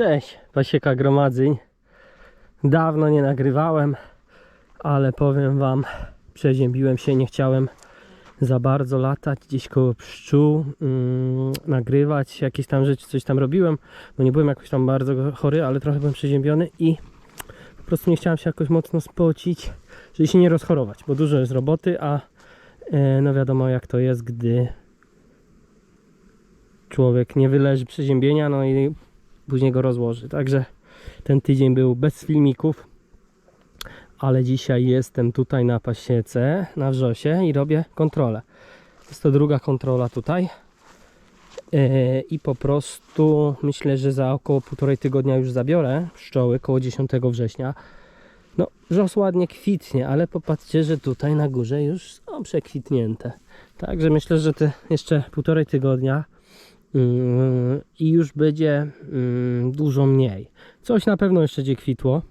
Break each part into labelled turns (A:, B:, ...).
A: Cześć, Pasieka Gromadzeń. Dawno nie nagrywałem, ale powiem wam, przeziębiłem się, nie chciałem za bardzo latać gdzieś koło pszczół, mm, nagrywać jakieś tam rzeczy, coś tam robiłem, bo nie byłem jakoś tam bardzo chory, ale trochę byłem przeziębiony i po prostu nie chciałem się jakoś mocno spocić, żeby się nie rozchorować, bo dużo jest roboty, a e, no wiadomo jak to jest, gdy człowiek nie wyleży przeziębienia, no i później go rozłoży. Także ten tydzień był bez filmików, ale dzisiaj jestem tutaj na pasiece, na wrzosie i robię kontrolę. Jest to druga kontrola tutaj. Yy, I po prostu myślę, że za około półtorej tygodnia już zabiorę pszczoły, koło 10 września. No, wrzos ładnie kwitnie, ale popatrzcie, że tutaj na górze już są przekwitnięte. Także myślę, że te jeszcze półtorej tygodnia i już będzie yy, dużo mniej. Coś na pewno jeszcze będzie kwitło.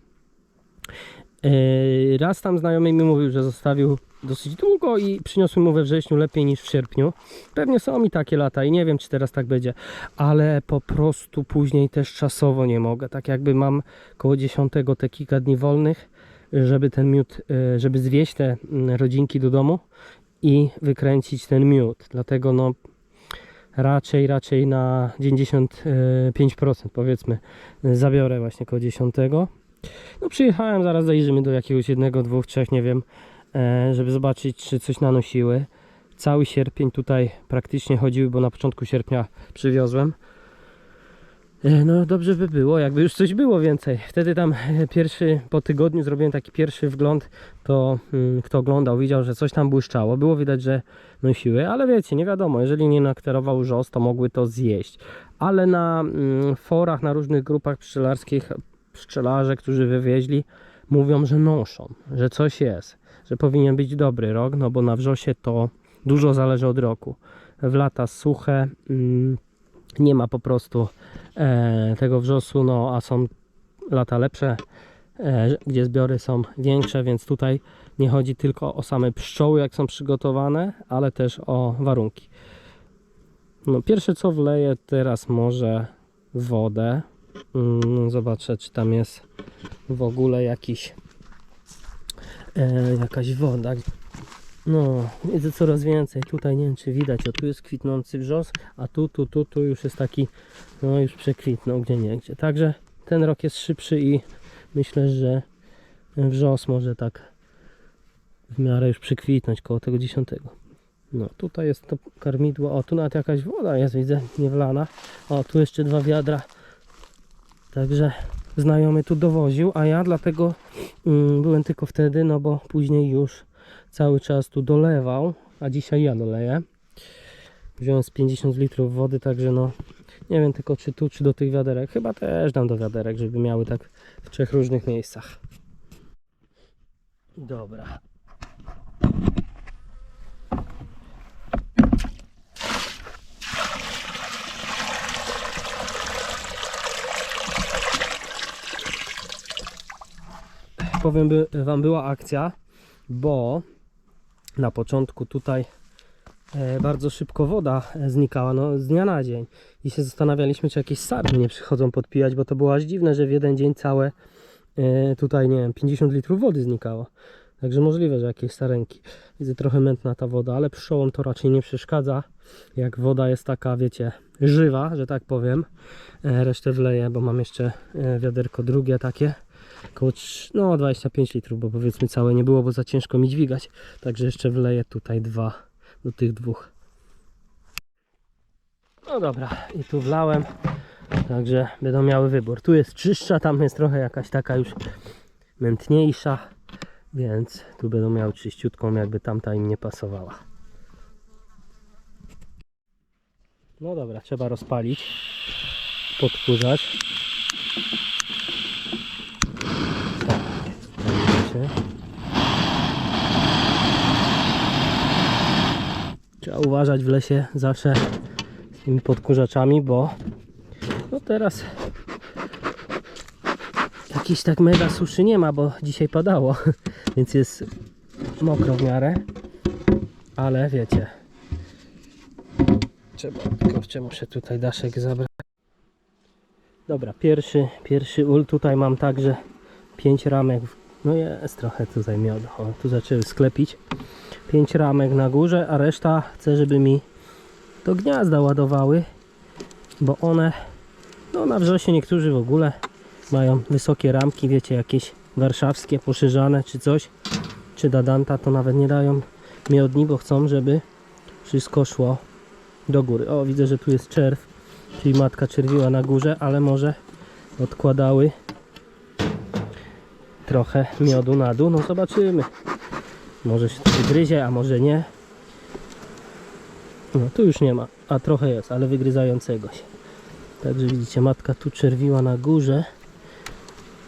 A: Yy, Raz tam znajomy mi mówił, że zostawił dosyć długo i przyniosłem mu we wrześniu lepiej niż w sierpniu. Pewnie są mi takie lata i nie wiem, czy teraz tak będzie, ale po prostu później też czasowo nie mogę. Tak jakby mam koło 10 te kilka dni wolnych, żeby ten miód, yy, żeby zwieść te mm, rodzinki do domu i wykręcić ten miód. Dlatego no raczej, raczej na 95% powiedzmy zabiorę właśnie koło 10. No przyjechałem, zaraz zajrzymy do jakiegoś jednego, dwóch, trzech, nie wiem, e, żeby zobaczyć czy coś nanosiły. Cały sierpień tutaj praktycznie chodziły, bo na początku sierpnia przywiozłem. E, No dobrze by było, jakby już coś było więcej. Wtedy tam e, pierwszy, po tygodniu zrobiłem taki pierwszy wgląd, to mm, kto oglądał widział, że coś tam błyszczało. Było widać, że nosiły, ale wiecie, nie wiadomo, jeżeli nie nakterował żos, to mogły to zjeść. Ale na mm, forach, na różnych grupach pszczelarskich, pszczelarze, którzy wywieźli, mówią, że noszą, że coś jest, że powinien być dobry rok, no bo na wrzosie to dużo zależy od roku. W lata suche mm, nie ma po prostu tego wrzosu, no a są lata lepsze, e, gdzie zbiory są większe, więc tutaj nie chodzi tylko o same pszczoły, jak są przygotowane, ale też o warunki. No, pierwsze co wleję teraz może wodę. Mm, Zobaczę, czy tam jest w ogóle jakiś e, jakaś woda. No, widzę coraz więcej. Tutaj nie wiem, czy widać. O, tu jest kwitnący wrzos, a tu, tu, tu, tu już jest taki, no już przekwitnął gdzie nie gdzie. Także ten rok jest szybszy i myślę, że wrzos może tak w miarę już przykwitnąć koło tego dziesiątego. No tutaj jest to karmidło. O, tu nawet jakaś woda jest, widzę, niewlana. O, tu jeszcze dwa wiadra. Także znajomy tu dowoził, a ja dlatego mm, byłem tylko wtedy, no bo później już cały czas tu dolewał, a dzisiaj ja doleję. Wziąłem z 50 litrów wody, także no nie wiem tylko czy tu, czy do tych wiaderek. Chyba też dam do wiaderek, żeby miały tak w trzech różnych miejscach. Dobra. Powiem by, wam była akcja, bo na początku tutaj e, bardzo szybko woda e, znikała, no z dnia na dzień. I się zastanawialiśmy, czy jakieś sarny nie przychodzą podpijać, bo to było aż dziwne, że w jeden dzień całe e, tutaj, nie wiem, 50 litrów wody znikało. Także możliwe, że jakieś sarenki. Widzę trochę mętna ta woda, ale pszczołom to raczej nie przeszkadza. Jak woda jest taka, wiecie, żywa, że tak powiem. Resztę wleję, bo mam jeszcze wiaderko drugie takie. Około no 25 litrów, bo powiedzmy całe nie było, bo za ciężko mi dźwigać. Także jeszcze wleję tutaj dwa do tych dwóch. No dobra, i tu wlałem. Także będą miały wybór. Tu jest czystsza, tam jest trochę jakaś taka już mętniejsza. Więc tu będą miały czyściutką, jakby tamta im nie pasowała. No dobra, trzeba rozpalić. Podkurzać. Tak, sprawdźmy się. Trzeba uważać w lesie zawsze z tymi podkurzaczami, bo no teraz jakiejś tak mega suszy nie ma, bo dzisiaj padało, więc jest mokro w miarę, ale wiecie, trzeba, kurczę, muszę tutaj daszek zabrać. Dobra, pierwszy, pierwszy ul. Tutaj mam także 5 ramek. No jest trochę tutaj miodu. O, tu zaczęły sklepić. 5 ramek na górze, a reszta chcę, żeby mi do gniazda ładowały, bo one, no na wrzosie niektórzy w ogóle mają wysokie ramki, wiecie, jakieś warszawskie, poszerzane czy coś, czy dadanta, to nawet nie dają miodni, bo chcą, żeby wszystko szło do góry. O, widzę, że tu jest czerw, czyli matka czerwiła na górze, ale może odkładały trochę miodu na dół, no zobaczymy. Może się to wygryzie, a może nie. No tu już nie ma, a trochę jest, ale wygryzającego się. Także widzicie, matka tu czerwiła na górze.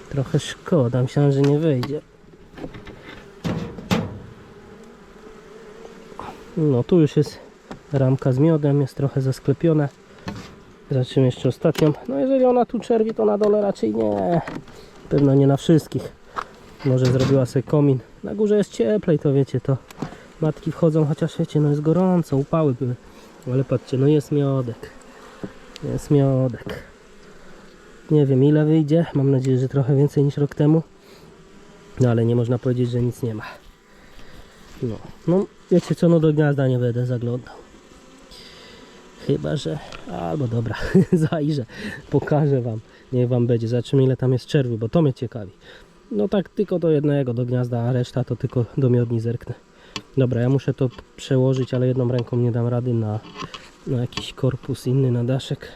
A: Trochę szkoda, myślałem, że nie wejdzie. No tu już jest ramka z miodem, jest trochę zasklepione. Zobaczymy jeszcze ostatnią. No jeżeli ona tu czerwi, to na dole raczej nie. Pewno nie na wszystkich. Może zrobiła sobie komin. Na górze jest cieplej, to wiecie, to matki wchodzą, chociaż wiecie, no jest gorąco, upały były. Ale patrzcie, no jest miodek. Jest miodek. Nie wiem ile wyjdzie, mam nadzieję, że trochę więcej niż rok temu. No ale nie można powiedzieć, że nic nie ma. No, no wiecie co, no do gniazda nie będę zaglądał. Chyba, że... Albo dobra, zajrzę, pokażę wam. Niech wam będzie, zobaczymy ile tam jest czerwu, bo to mnie ciekawi. No tak tylko do jednego, do gniazda, a reszta to tylko do miodni zerknę. Dobra, ja muszę to przełożyć, ale jedną ręką nie dam rady na, na jakiś korpus inny, na daszek.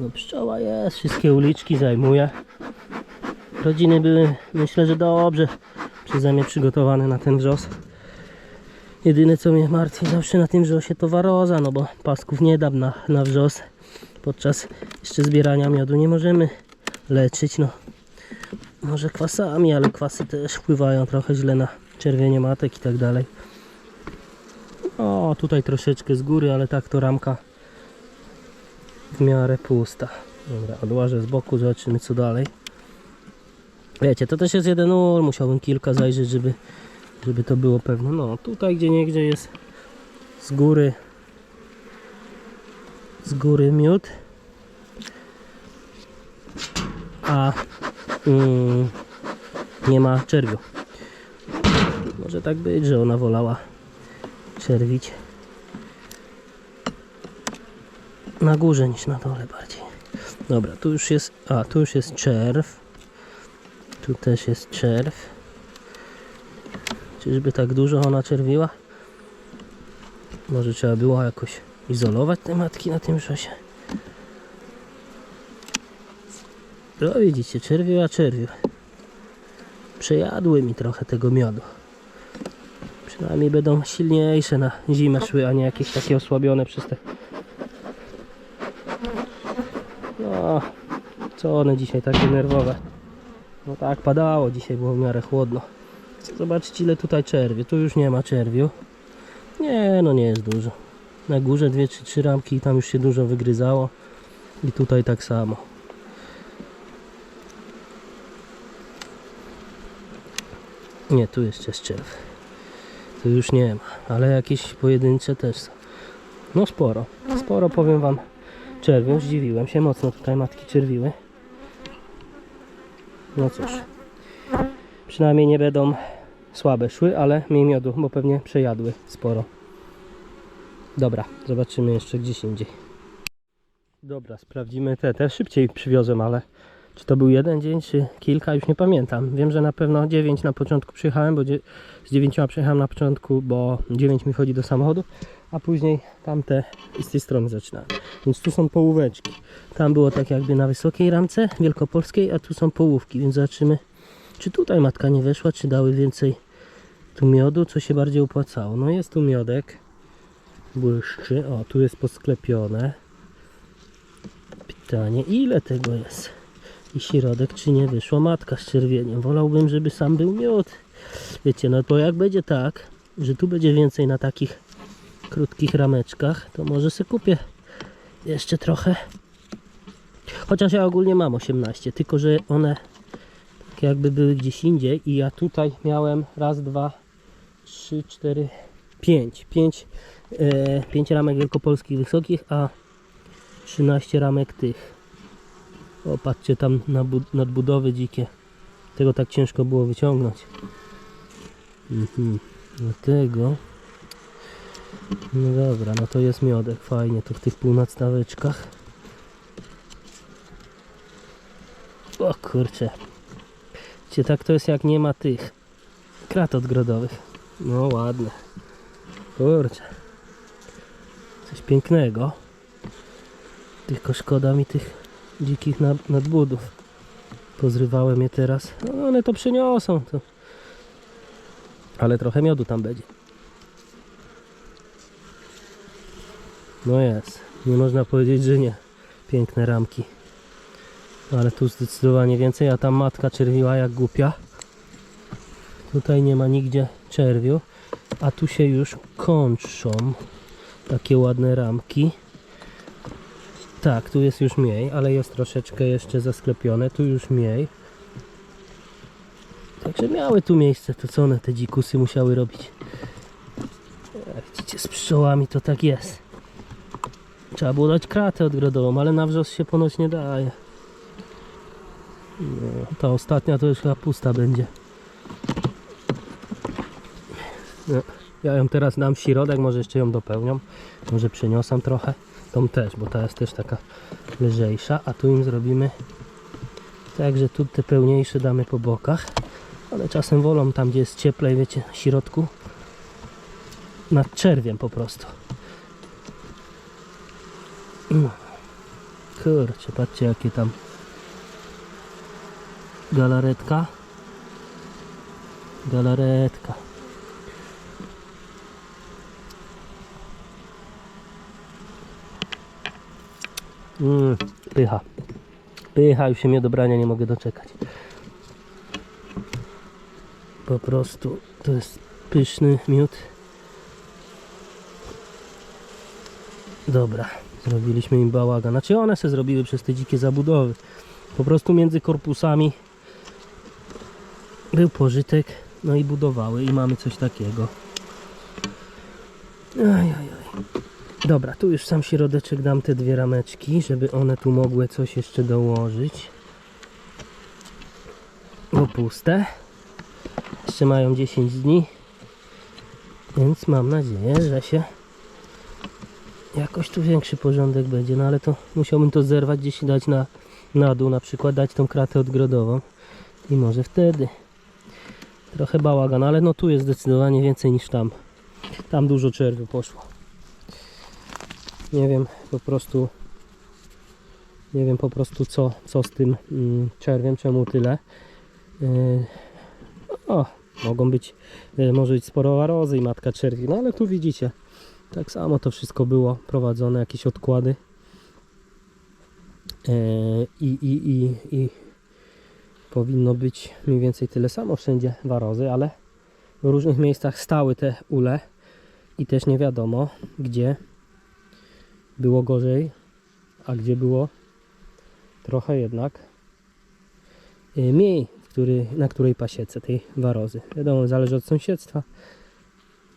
A: No pszczoła jest, wszystkie uliczki zajmuje. Rodziny były, myślę, że dobrze przeze mnie przygotowane na ten wrzos. Jedyne co mnie martwi zawsze na tym wrzosie to waroza, no bo pasków nie dam na, na wrzos. Podczas jeszcze zbierania miodu nie możemy leczyć, no. Może kwasami, ale kwasy też wpływają trochę źle na czerwienie matek i tak dalej. O, tutaj troszeczkę z góry, ale tak to ramka w miarę pusta. Dobra, odłożę z boku, zobaczymy co dalej. Wiecie, to też jest jeden ul, musiałbym kilka zajrzeć, żeby, żeby to było pewne. No, tutaj gdzie niegdzie jest z góry z góry miód a mm, nie ma czerwiu. Może tak być, że ona wolała czerwić na górze niż na dole bardziej. Dobra, tu już jest, a tu już jest czerw. Tu też jest czerw. Czyżby tak dużo ona czerwiła? Może trzeba było jakoś izolować te matki na tym szosie. No widzicie, czerwiu a czerwiu. Przejadły mi trochę tego miodu. Przynajmniej będą silniejsze na zimę szły, a nie jakieś takie osłabione przez te... No, co one dzisiaj takie nerwowe. No tak, padało dzisiaj, było w miarę chłodno. Chcę zobaczyć ile tutaj czerwiu. Tu już nie ma czerwiu. Nie, no nie jest dużo. Na górze dwie czy trzy ramki i tam już się dużo wygryzało. I tutaj tak samo. Nie, tu jeszcze jest czerw. Tu już nie ma, ale jakieś pojedyncze też są. No sporo, sporo powiem wam czerwią. Zdziwiłem się mocno tutaj matki czerwiły. No cóż. Przynajmniej nie będą słabe szły, ale mniej miodu, bo pewnie przejadły sporo. Dobra, zobaczymy jeszcze gdzieś indziej. Dobra, sprawdzimy te. Te szybciej przywiozłem, ale czy to był jeden dzień, czy kilka, już nie pamiętam. Wiem, że na pewno 9 na początku przyjechałem, bo z 9 przyjechałem na początku, bo 9 mi chodzi do samochodu, a później tamte z tej strony zaczynałem. Więc tu są połóweczki. Tam było tak jakby na wysokiej ramce wielkopolskiej, a tu są połówki, więc zobaczymy, czy tutaj matka nie weszła, czy dały więcej tu miodu, co się bardziej opłacało. No jest tu miodek, błyszczy, o tu jest posklepione. Pytanie, ile tego jest? I środek, czy nie wyszła matka z czerwieniem. Wolałbym, żeby sam był miód. Wiecie, no to jak będzie tak, że tu będzie więcej na takich krótkich rameczkach, to może sobie kupię jeszcze trochę. Chociaż ja ogólnie mam 18, tylko że one tak jakby były gdzieś indziej i ja tutaj miałem raz, dwa, trzy, cztery, 5. 5, e, 5 ramek wielkopolskich wysokich, a 13 ramek tych. O, patrzcie tam na bud- nadbudowy dzikie. Tego tak ciężko było wyciągnąć. Mhm. Dlatego. No dobra, no to jest miodek, fajnie, to w tych półnadstaweczkach. O kurczę. Wiecie, tak to jest jak nie ma tych krat odgrodowych. No ładne. Kurczę. Coś pięknego. Tylko szkoda mi tych dzikich nad- nadbudów. Pozrywałem je teraz. No one to przyniosą. To. Ale trochę miodu tam będzie. No jest. Nie można powiedzieć, że nie. Piękne ramki. Ale tu zdecydowanie więcej, a tam matka czerwiła jak głupia. Tutaj nie ma nigdzie czerwiu, a tu się już kończą takie ładne ramki. Tak, tu jest już mniej, ale jest troszeczkę jeszcze zasklepione, tu już mniej. Także miały tu miejsce, to co one te dzikusy musiały robić? Jak widzicie, z pszczołami to tak jest. Trzeba było dać kratę odgrodową, ale na wrzos się ponoć nie daje. No, ta ostatnia to już chyba pusta będzie. No, ja ją teraz dam w środek, może jeszcze ją dopełniam. Może przeniosam trochę. Tą też, bo ta jest też taka lżejsza. A tu im zrobimy tak, że tu te pełniejsze damy po bokach. Ale czasem wolą tam, gdzie jest cieplej, wiecie, w środku. Nad czerwiem po prostu. No. Kurczę, patrzcie jakie tam galaretka galaretka mm, pycha. Pycha, już się mnie dobrania nie mogę doczekać. Po prostu to jest pyszny miód. Dobra zrobiliśmy im bałagan. Znaczy one se zrobiły przez te dzikie zabudowy. Po prostu między korpusami był pożytek, no i budowały i mamy coś takiego. Dobra, tu już sam środeczek dam te dwie rameczki, żeby one tu mogły coś jeszcze dołożyć. Bo puste. Jeszcze mają 10 dni. Więc mam nadzieję, że się jakoś tu większy porządek będzie. No ale to musiałbym to zerwać gdzieś dać na, na dół, na przykład dać tą kratę odgrodową. I może wtedy. Trochę bałagan, ale no tu jest zdecydowanie więcej niż tam. Tam dużo czerwiu poszło. Nie wiem po prostu nie wiem po prostu co, co z tym mm, czerwiem, czemu tyle. Yy, o, mogą być, yy, może być sporo warozy i matka czerwi, no ale tu widzicie, tak samo to wszystko było prowadzone, jakieś odkłady. Yy, I, i, i, i powinno być mniej więcej tyle samo wszędzie warozy, ale w różnych miejscach stały te ule i też nie wiadomo gdzie było gorzej, a gdzie było trochę jednak y, mniej, który, na której pasiece tej warozy. Wiadomo, zależy od sąsiedztwa.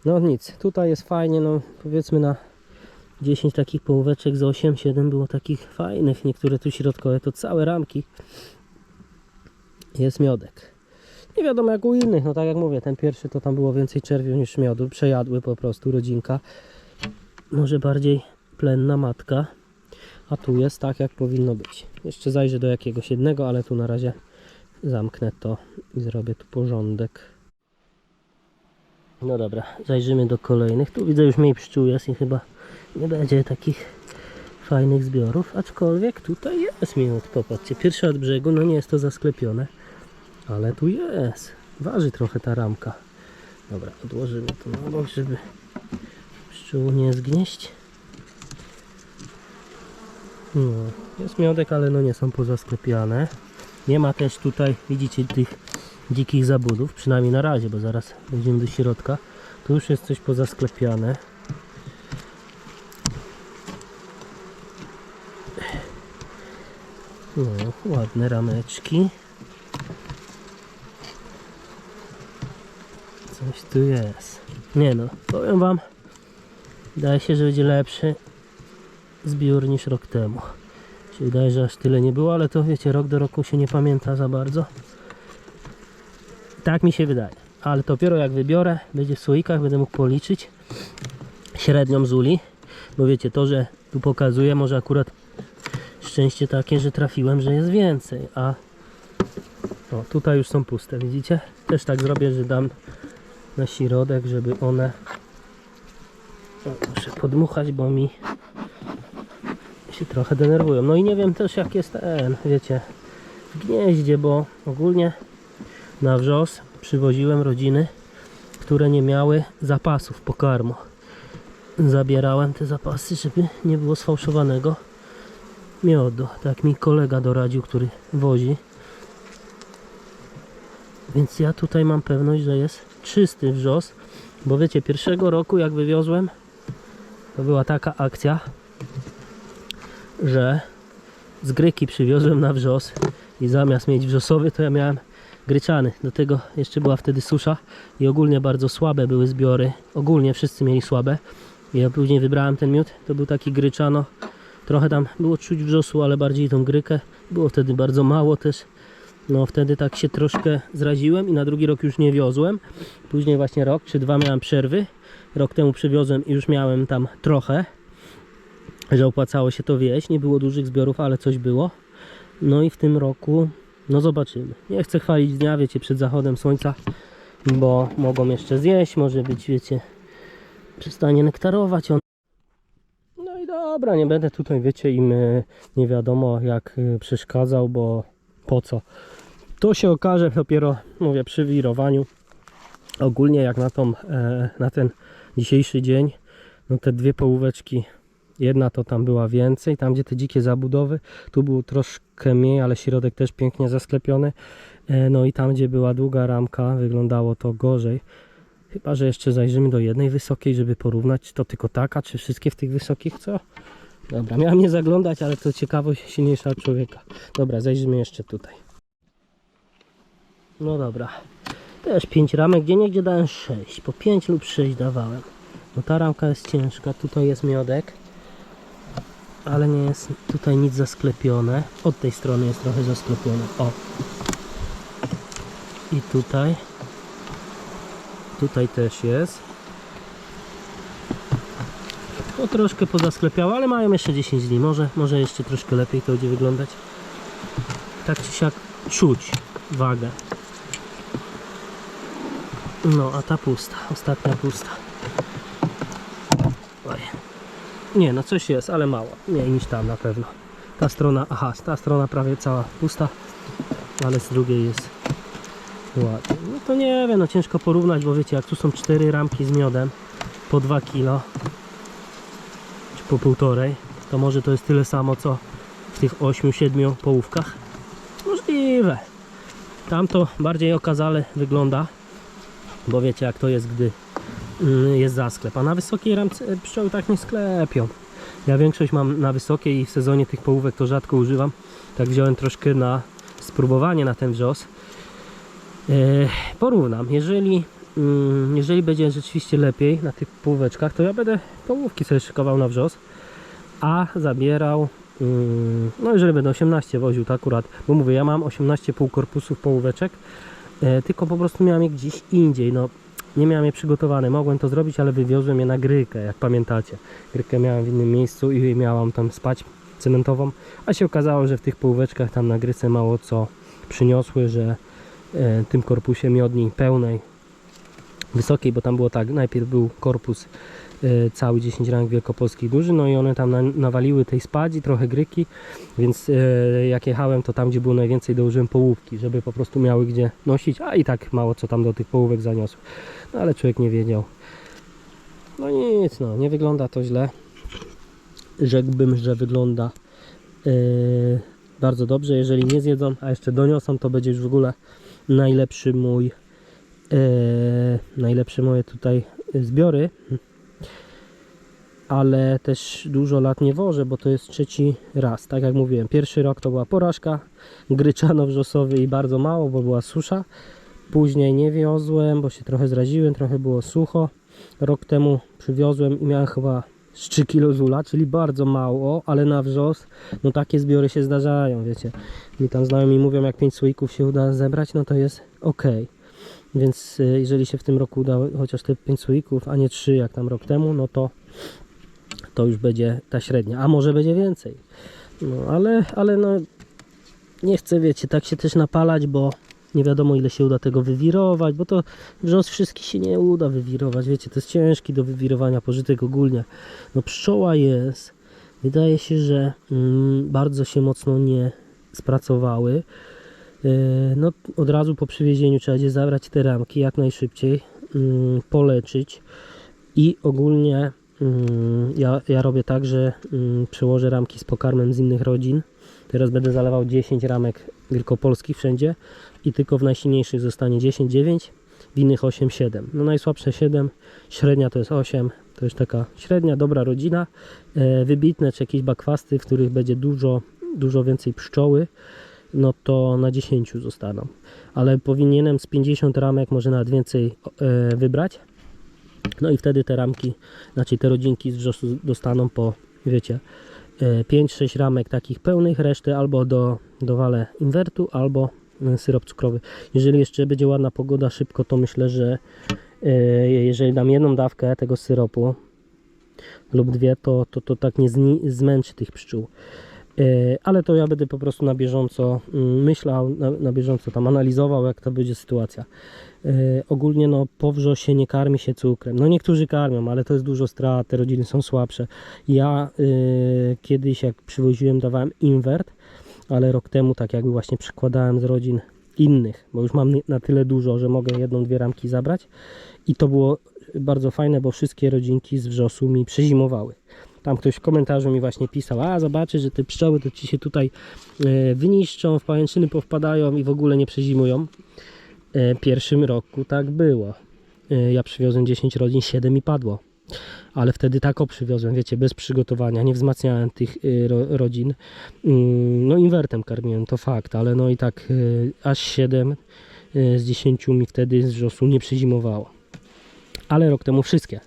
A: No nic, tutaj jest fajnie, no powiedzmy na 10 takich połóweczek z 8-7 było takich fajnych, niektóre tu środkowe to całe ramki jest miodek. Nie wiadomo jak u innych, no tak jak mówię, ten pierwszy to tam było więcej czerwiu niż miodu, przejadły po prostu rodzinka. Może bardziej plenna matka, a tu jest tak jak powinno być. Jeszcze zajrzę do jakiegoś jednego, ale tu na razie zamknę to i zrobię tu porządek. No dobra, zajrzymy do kolejnych. Tu widzę już mniej pszczół jest i chyba nie będzie takich fajnych zbiorów, aczkolwiek tutaj jest miód, popatrzcie, pierwszy od brzegu, no nie jest to zasklepione, ale tu jest, waży trochę ta ramka. Dobra, odłożymy to na bok, żeby pszczół nie zgnieść. No, jest miodek, ale no nie są pozasklepiane. Nie ma też tutaj, widzicie, tych dzikich zabudów, przynajmniej na razie, bo zaraz będziemy do środka. Tu już jest coś pozasklepiane. No, ładne rameczki. Coś tu jest. Nie no, powiem wam, wydaje się, że będzie lepszy zbiór niż rok temu. Się wydaje, że aż tyle nie było, ale to wiecie, rok do roku się nie pamięta za bardzo. Tak mi się wydaje. Ale dopiero jak wybiorę, będzie w słoikach, będę mógł policzyć średnią z uli. Bo wiecie, to, że tu pokazuję, może akurat szczęście takie, że trafiłem, że jest więcej. A o, tutaj już są puste, widzicie? Też tak zrobię, że dam na środek, żeby one o, muszę podmuchać, bo mi się trochę denerwują. No i nie wiem też jak jest ten, wiecie, w gnieździe, bo ogólnie na wrzos przywoziłem rodziny, które nie miały zapasów pokarmu. Zabierałem te zapasy, żeby nie było sfałszowanego miodu. Tak mi kolega doradził, który wozi. Więc ja tutaj mam pewność, że jest czysty wrzos. Bo wiecie, pierwszego roku jak wywiozłem, to była taka akcja, że z Gryki przywiozłem na wrzos i zamiast mieć wrzosowy, to ja miałem gryczany. Do tego jeszcze była wtedy susza i ogólnie bardzo słabe były zbiory. Ogólnie wszyscy mieli słabe. Ja później wybrałem ten miód, to był taki gryczano. Trochę tam było czuć wrzosu, ale bardziej tą grykę. Było wtedy bardzo mało też. No wtedy tak się troszkę zraziłem i na drugi rok już nie wiozłem. Później właśnie rok czy dwa miałem przerwy. Rok temu przywiozłem i już miałem tam trochę. Że opłacało się to wieść. Nie było dużych zbiorów, ale coś było. No i w tym roku, no zobaczymy. Nie chcę chwalić dnia, wiecie, przed zachodem słońca, bo mogą jeszcze zjeść, może być, wiecie, przestanie nektarować on. No i dobra, nie będę tutaj, wiecie, im e, nie wiadomo jak e, przeszkadzał, bo po co. To się okaże dopiero, mówię, przy wirowaniu. Ogólnie jak na, tą, e, na ten dzisiejszy dzień, no te dwie połóweczki, jedna to tam była więcej, tam gdzie te dzikie zabudowy, tu było troszkę mniej, ale środek też pięknie zasklepiony. E, no i tam gdzie była długa ramka, wyglądało to gorzej. Chyba, że jeszcze zajrzymy do jednej wysokiej, żeby porównać, to tylko taka, czy wszystkie w tych wysokich, co? Dobra, miałem nie zaglądać, ale to ciekawość silniejsza od człowieka. Dobra, zajrzymy jeszcze tutaj. No dobra. Też 5 ramek, gdzie niegdzie dałem 6. Po 5 lub 6 dawałem. No ta ramka jest ciężka, tutaj jest miodek. Ale nie jest tutaj nic zasklepione. Od tej strony jest trochę zasklepione. O. I tutaj. Tutaj też jest. No troszkę pozasklepiało, ale mają jeszcze 10 dni. Może, może jeszcze troszkę lepiej to będzie wyglądać. Tak czy siak czuć wagę. No, a ta pusta. Ostatnia pusta. Oj. Nie, no coś jest, ale mało. Mniej niż tam na pewno. Ta strona, aha, ta strona prawie cała pusta, ale z drugiej jest ładnie. No to nie wiem, no ciężko porównać, bo wiecie, jak tu są cztery ramki z miodem po 2 kilo, czy po półtorej, to może to jest tyle samo, co w tych 8-7 połówkach. Możliwe. Tamto bardziej okazale wygląda, bo wiecie jak to jest, gdy mm, jest zasklep. A na wysokiej ramce pszczoły tak nie sklepią. Ja większość mam na wysokiej i w sezonie tych połówek to rzadko używam. Tak wziąłem troszkę na spróbowanie na ten wrzos. E, porównam. Jeżeli, mm, jeżeli będzie rzeczywiście lepiej na tych połóweczkach, to ja będę połówki sobie szykował na wrzos, a zabierał mm, no jeżeli będę 18 woził, to akurat, bo mówię, ja mam 18 półkorpusów połóweczek, e, tylko po prostu miałem je gdzieś indziej, no nie miałem je przygotowane, mogłem to zrobić, ale wywiozłem je na grykę, jak pamiętacie. Grykę miałem w innym miejscu i miałam tam spać cementową, a się okazało, że w tych połóweczkach tam na gryce mało co przyniosły, że e, tym korpusie miodni pełnej, wysokiej, bo tam było tak, najpierw był korpus cały 10 rank wielkopolskich duży, no i one tam na, nawaliły tej spadzi, trochę gryki, więc e, jak jechałem, to tam gdzie było najwięcej dołożyłem połówki, żeby po prostu miały gdzie nosić, a i tak mało co tam do tych połówek zaniosły. No ale człowiek nie wiedział. No nic, no, nie wygląda to źle. Rzekłbym, że wygląda e, bardzo dobrze. Jeżeli nie zjedzą, a jeszcze doniosą, to będzie już w ogóle najlepszy mój e, najlepsze moje tutaj zbiory ale też dużo lat nie wożę, bo to jest trzeci raz. Tak jak mówiłem, pierwszy rok to była porażka, gryczano wrzosowy i bardzo mało, bo była susza. Później nie wiozłem, bo się trochę zraziłem, trochę było sucho. rok temu przywiozłem i miałem chyba z 3 kg zula, czyli bardzo mało, ale na wrzos, no takie zbiory się zdarzają, wiecie. Mi tam znajomi mówią, jak 5 słoików się uda zebrać, no to jest ok. Więc y, jeżeli się w tym roku uda chociaż te 5 słoików, a nie 3 jak tam rok temu, no to to już będzie ta średnia, a może będzie więcej. No ale, ale no nie chcę, wiecie, tak się też napalać, bo nie wiadomo ile się uda tego wywirować, bo to wrząs wszystkich się nie uda wywirować, wiecie, to jest ciężki do wywirowania pożytek ogólnie. No pszczoła jest, wydaje się, że mm, bardzo się mocno nie spracowały. E, No od razu po przywiezieniu trzeba będzie zabrać te ramki jak najszybciej, mm, poleczyć i ogólnie ja, ja robię tak, że mm, przełożę ramki z pokarmem z innych rodzin. Teraz będę zalewał 10 ramek wielkopolskich wszędzie i tylko w najsilniejszych zostanie 10, 9, w innych 8, 7. No najsłabsze 7, średnia to jest 8, to już taka średnia, dobra rodzina. E, wybitne czy jakieś bakwasty, w których będzie dużo, dużo więcej pszczoły, no to na 10 zostaną. Ale powinienem z 50 ramek, może nawet więcej e, wybrać. No i wtedy te ramki, znaczy te rodzinki z wrzosu dostaną po, wiecie, e, 5-6 ramek takich pełnych, resztę albo do, wale inwertu, albo e, syrop cukrowy. Jeżeli jeszcze będzie ładna pogoda szybko, to myślę, że e, jeżeli dam jedną dawkę tego syropu lub dwie, to, to, to tak nie zmęczy tych pszczół. E, Ale to ja będę po prostu na bieżąco mm, myślał, na, na bieżąco tam analizował, jak to będzie sytuacja. E, ogólnie no po wrzosie nie karmi się cukrem. No niektórzy karmią, ale to jest dużo strat, te rodziny są słabsze. Ja e, kiedyś jak przywoziłem dawałem invert, ale rok temu tak jakby właśnie przykładałem z rodzin innych, bo już mam na tyle dużo, że mogę jedną, dwie ramki zabrać i to było bardzo fajne, bo wszystkie rodzinki z wrzosu mi przezimowały. Tam ktoś w komentarzu mi właśnie pisał, a zobaczysz, że te pszczoły to ci się tutaj e, wyniszczą, w pajęczyny powpadają i w ogóle nie przezimują. E, pierwszym roku tak było. E, ja przywiozłem 10 rodzin, 7 mi padło. Ale wtedy tak przywiozłem, wiecie, bez przygotowania, nie wzmacniałem tych ro, rodzin. Mm, No inwertem karmiłem, to fakt, ale no i tak aż 7 e, z 10 mi wtedy z wrzosu nie przezimowało. Ale rok temu wszystkie.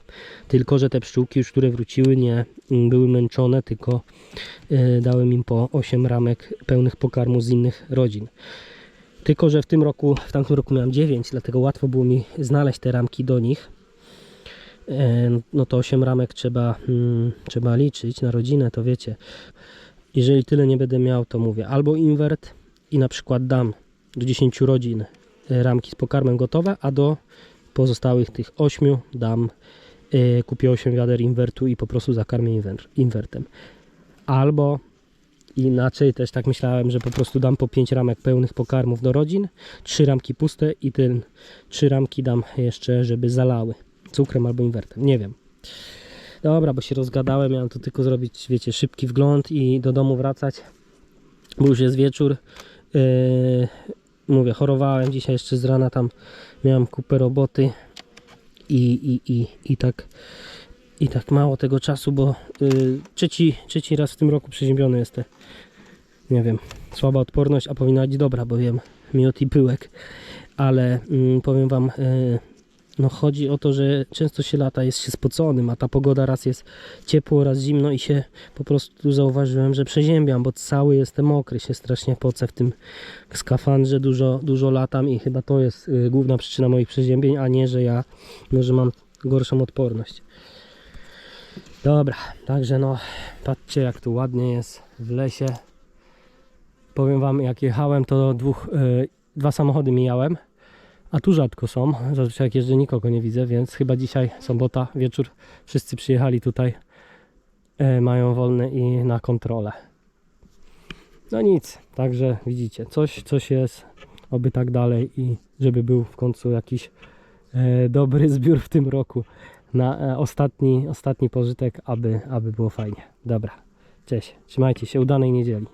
A: Tylko, że te pszczółki już, które wróciły, nie mm, były męczone, tylko e, dałem im po 8 ramek pełnych pokarmu z innych rodzin. Tylko, że w tym roku, w tamtym roku miałem 9, dlatego łatwo było mi znaleźć te ramki do nich. E, No to 8 ramek trzeba, mm, trzeba liczyć na rodzinę, to wiecie. Jeżeli tyle nie będę miał, to mówię albo invert i na przykład dam do 10 rodzin e, ramki z pokarmem gotowe, a do pozostałych tych 8 dam, e, kupię 8 wiader inwertu i po prostu zakarmię inwer, inwertem. Albo inaczej też tak myślałem, że po prostu dam po 5 ramek pełnych pokarmów do rodzin, 3 ramki puste i ten 3 ramki dam jeszcze, żeby zalały cukrem albo inwertem, nie wiem. Dobra, bo się rozgadałem, miałem tu tylko zrobić, wiecie, szybki wgląd i do domu wracać, bo już jest wieczór. Yy, mówię, chorowałem dzisiaj jeszcze z rana, tam miałem kupę roboty i, i, i, i tak i tak mało tego czasu, bo yy, trzeci, trzeci raz w tym roku przeziębiony jestem. Nie wiem, słaba odporność, a powinna być dobra, bo wiem, miot i pyłek, ale mm, powiem Wam, yy, no chodzi o to, że często się lata, jest się spoconym, a ta pogoda raz jest ciepło, raz zimno i się po prostu zauważyłem, że przeziębiam, bo cały jestem mokry, się strasznie pocę w tym skafandrze, dużo, dużo latam i chyba to jest y, główna przyczyna moich przeziębień, a nie, że ja, no, że mam gorszą odporność. Dobra, także no, patrzcie jak tu ładnie jest w lesie. Powiem Wam, jak jechałem, to dwóch, y, dwa samochody mijałem, a tu rzadko są. Zazwyczaj jak jeżdżę, nikogo nie widzę, więc chyba dzisiaj, sobota, wieczór, wszyscy przyjechali tutaj, y, mają wolne i na kontrolę. No nic, także widzicie, coś, coś jest, oby tak dalej i żeby był w końcu jakiś e, dobry zbiór w tym roku na e, ostatni, ostatni pożytek, aby, aby było fajnie. Dobra, cześć, trzymajcie się, udanej niedzieli.